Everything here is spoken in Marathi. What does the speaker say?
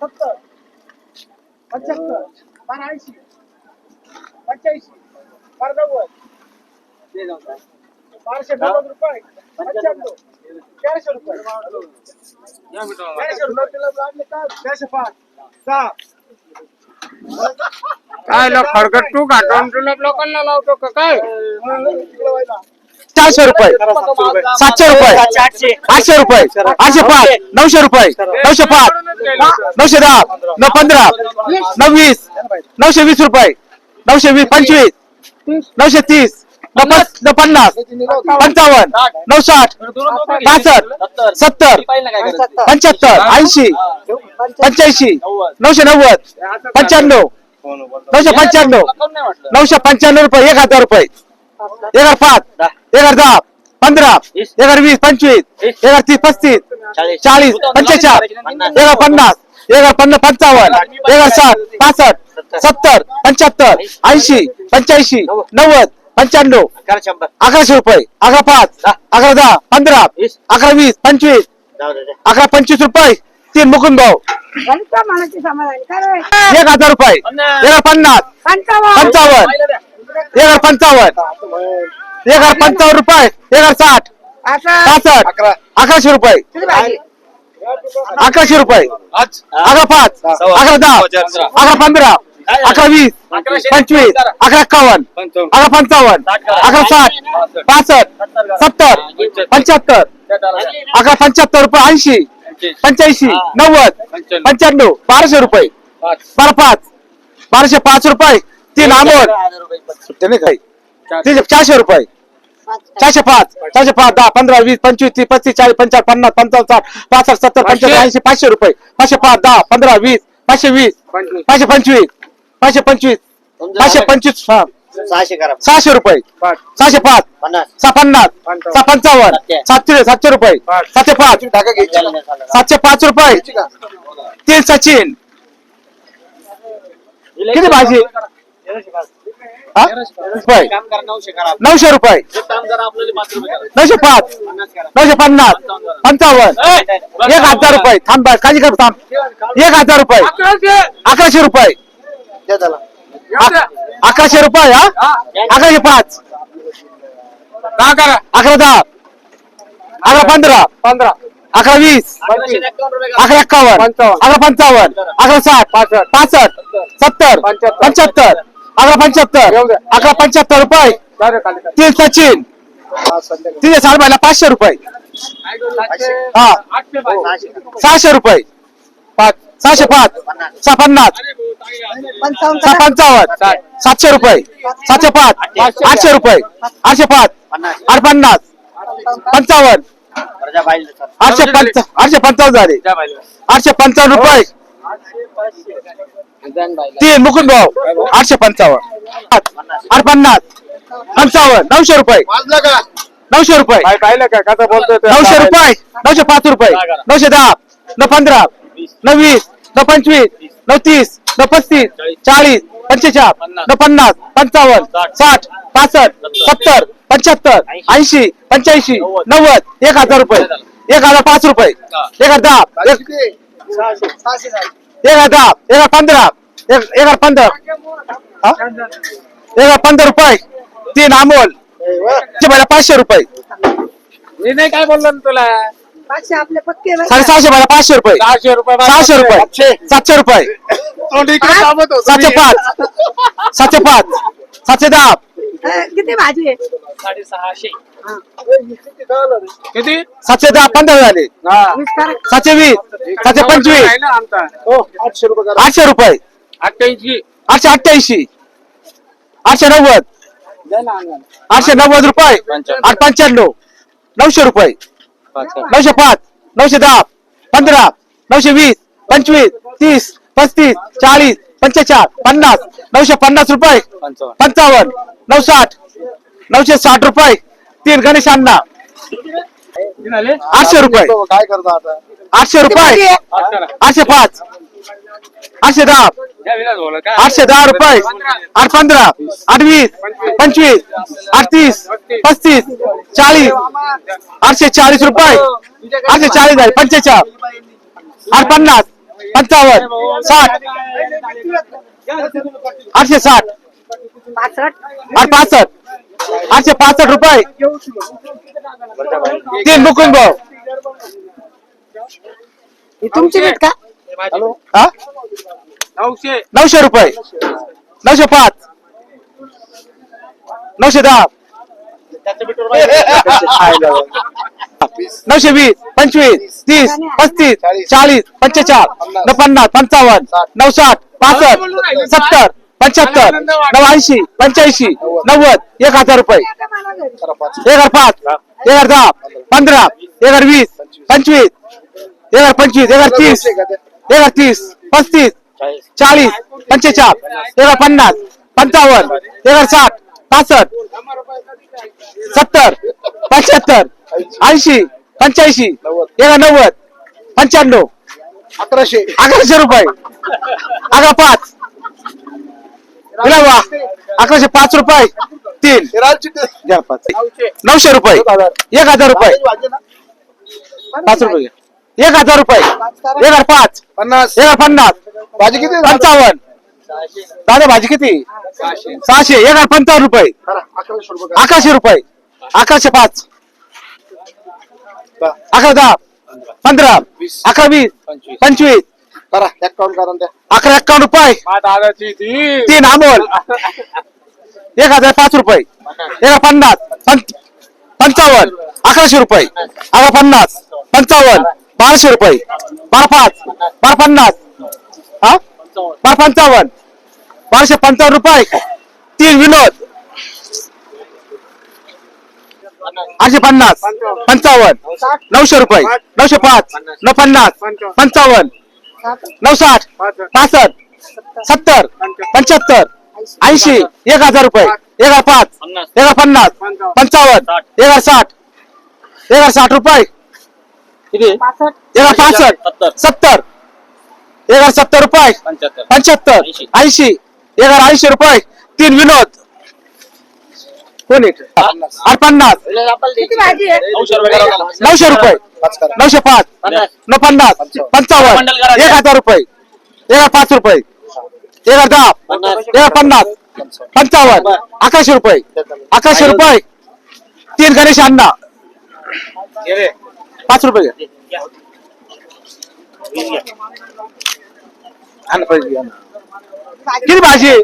सत्तर पंच्याहत्तर बारा ऐंशी पंच्याऐंशी बारा नव्वद बाराशे नव्वद रुपये चारशे रुपये चारशे रुपये तिला लागले का चारशे पाच। सहा काय ला खडगट तू घाटून तुला लोकांना लावतो का काय? चारशे रुपये। सातशे रुपये। आठशे रुपये। आठशे पाच। नऊशे रुपये। नऊशे पाच। नऊशे दहा। नऊ पंधरा। नऊ वीस। नऊशे वीस रुपये। नऊशे वीस पंचवीस। नऊशे तीस। पन्नास पंचावन्न नऊ साठ पासष्ट सत्तर पंच्याहत्तर ऐंशी पंच्याऐंशी नऊशे नव्वद पंच्याण्णव नऊशे पंच्याण्णव नऊशे पंच्याण्णव रुपये एक हजार रुपये. एक हजार पाच एक हजार दहा पंधरा एक हजार वीस पंचवीस एक हजार तीस पस्तीस चाळीस पंचेचाळ एक हजार पन्नास एक हजार पन्नास पंचावन्न एक हजार साठ पासष्ट सत्तर पंच्याहत्तर ऐंशी पंच्याऐंशी नव्वद पंच्याण्णव अकराशे रुपये अकरा पाच अकरा दहा पंधरा अकरा वीस पंचवीस. अकरा पंचवीस रुपये तीन मुकुंद भाऊ समाधान. काय एक हजार रुपये. एक हजार पन्नास. पंचावन्न. पंचावन्न. एक हजार पंचावन्न. एक हजार पंचावन्न रुपये एक हजार साठ. असं. पासष्ट. अकराशे रुपये? अकराशे रुपये. अकरा पाच. अकरा दहा. अकरा पंधरा. अकरा वीस पंचवीस अकरा एक्कावन्न अकरा पंचावन्न अकरा साठ पासष्ट सत्तर. पंच्याहत्तर. अकरा पंच्याहत्तर रुपये ऐंशी पंच्याऐंशी नव्वद पंच्याण्णव. बाराशे रुपये. बारा पाच बाराशे पाच रुपये. तीन अमोल त्याने काही. चारशे. रुपये. चारशे पाच चारशे पाच दहा पंधरा वीस पंचवीस तीस पस्तीस चाळीस पंचाळीस पन्नास पंचावन्न साठ पासष्ट सत्तर पंच्याऐंशी ऐंशी पाचशे रुपये. पाचशे पाच दहा पंधरा वीस पाचशे वीस पाचशे पंचवीस. पाचशे पंचवीस. पाचशे पंचवीस हा. सहाशे करा. सहाशे रुपये. सहाशे पाच. पन्नास. सहा पन्नास सहा पंचावन्न सातशे सातशे रुपये. सातशे पाच. सातशे पाच रुपये. तीन सचिन. किती भाजी? हा? नऊशे रुपये. नऊशे पाच. नऊशे पन्नास. पंचावन्न. एक हजार रुपये. थांब काळजी कर थांब. एक हजार रुपये. अकराशे रुपये. द्या त्याला. अक- अकराशे रुपये हा? अकराशे पाच. करा. अकरा दहा. अकरा पंधरा. पंधरा. अकरा वीस. अकरा एक्कावन्न. अकरा पंचावन्न. अकरा साठ. पासष्ट. सत्तर. पंच्याहत्तर. अकरा पंच्याहत्तर. अकरा पंच्याहत्तर रुपये. तीन सचिन. तिथे साठ महिला पाचशे रुपये. हा. सहाशे रुपये. पाच. सहाशे पाच सहा पन्नास पंचावन्न सहा. पंचावन्न सातशे रुपये सातशे पाच आठशे रुपये आठशे पाच आठ पन्नास पंचावन्न. आठशे पंच आठशे पंचावन्न झाले आठशे पंचावन्न रुपये तीन मुकुंद भाऊ आठशे पंचावन्न आठ पन्नास पंचावन्न नऊशे रुपये नऊशे रुपये? नऊशे रुपये नऊशे पाच रुपये नऊशे दहा नऊ पंधरा न वीस न पंचवीस न तीस न पस्तीस चाळीस पंचेचाळ न पन्नास पंचावन्न साठ पासष्ट सत्तर पंच्याहत्तर ऐंशी पंच्याऐंशी नव्वद एक हजार रुपये. एक हजार पाच रुपये. एक हजार दहा. एक हजार दहा. एक हजार पंधरा. एक हजार पंधरा. एक हजार पंधरा रुपये. तीन अमोल. पाचशे रुपये. मी नाही काय बोललो ना तुला? पाचशे आपले पक्के बरं. साडेसहाशे मला पाचशे रुपये. सहाशे रुपये सहाशे रुपये. सातशे. रुपये. सातशे पाच. सातशे पाच. सातशे दहा. अं, किती भाजी आहे? किती? सातशे दहा पंधरा झाले. वीस करा. सातशे वीस. सातशे पंचवीस. आहे ना आमचा. हो. आठशे रुपये करा. आठशे रुपये. अठ्ठ्याऐंशी. आठशे अठ्ठ्याऐंशी. आठशे नव्वद. आठशे नव्वद रुपये. आठ पंच्याण्णव. नऊशे रुपये. नऊशे पाच नऊशे दहा पंधरा नऊशे वीस पंचवीस तीस पस्तीस चाळीस पंचेचाळ पन्नास नऊशे पन्नास रुपये पंचावन्न. नऊ साठ नऊशे साठ रुपये तीन गणेश अण्णा. आठशे रुपये. काय करता आता? आठशे रुपये. आठशे पाच. आठशे दहा. आठशे दहा रुपये. आठ पंधरा. आठ वीस पंचवीस. अडतीस. पस्तीस. चाळीस. आठशे चाळीस रुपये. आठशे चाळीस आहे. पंचेचाळ आठ पन्नास. पंचावन्न. साठ. आठशे साठ. आठ पासष्ट. आठशे पासष्ट रुपये. तीन मुकुंद भाऊ. तुमची रेट का? हा? नऊशे. रुपये. नऊशे पाच. नऊशे दहा. नऊशे वीस पंचवीस तीस पस्तीस चाळीस पंचेचाळ पन्नास पंचावन्न नऊ साठ पासष्ट सत्तर पंच्याहत्तर नऊ ऐंशी पंच्याऐंशी नव्वद एक हजार रुपये. एक हजार पाच एक हजार दहा पंधरा एक हजार वीस पंचवीस एक हजार पंचवीस एक हजार तीस एक तीस पस्तीस चाळीस पंचेचाळ एक पन्नास पंचावन्न एक साठ पासष्ट सत्तर पंच्याहत्तर ऐंशी पंच्याऐंशी एक नव्वद पंच्याण्णव. अकराशे. अकराशे रुपये. अकरा पाच. अकराशे पाच रुपये. तीन. नऊशे रुपये. एक हजार. रुपये. पाच रुपये. एक हजार रुपये. एक हजार पाच. पन्नास. एक हजार पन्नास. भाजी किती पंचावन्न. दादा भाजी किती? सहाशे. एक हजार पंचावन्न रुपये. अकराशे रुपये अकराशे पाच. अकरा दहा. पंधरा. अकरा वीस. पंचवीस. अकरा एक्कावन्न रुपये. तीन अमोल. एक हजार पाच रुपये. एक हजार पन्नास. पंच- पंचावन्न. अकराशे रुपये. अकरा पन्नास. पंचावन्न. बाराशे रुपये. बार पाच बार पन्नास हा? बार पंचावन्न बाराशे पंचावन्न रुपये. तीन विनोद. आठशे पन्नास. पंचावन्न. नऊशे रुपये. नऊशे पाच. नऊ पन्नास पंचावन्न. नऊ साठ पासष्ट. सत्तर. पंच्याहत्तर. ऐंशी. एक हजार रुपये. एक हजार पाच. एक हजार पन्नास. पंचावन्न. एक हजार साठ. एक हजार साठ रुपये. किती? एक हजार पासष्ट. सत्तर. एक हजार सत्तर रुपये. पंच्याहत्तर. ऐंशी. एक हजार ऐंशी रुपये. तीन विनोद. कोण? आठ पन्नास. नऊशे रुपये नऊशे पाच नऊ पन्नास. पंचावन्न. एक हजार रुपये. एक हजार पाच रुपये. एक हजार दहा. एक हजार पन्नास. पंचावन्न. अकराशे रुपये. अकराशे रुपये. तीन गणेश अण्णा. पाच रुपये घ्या आणा पैसे घ्या ना. किती भाजी आहे?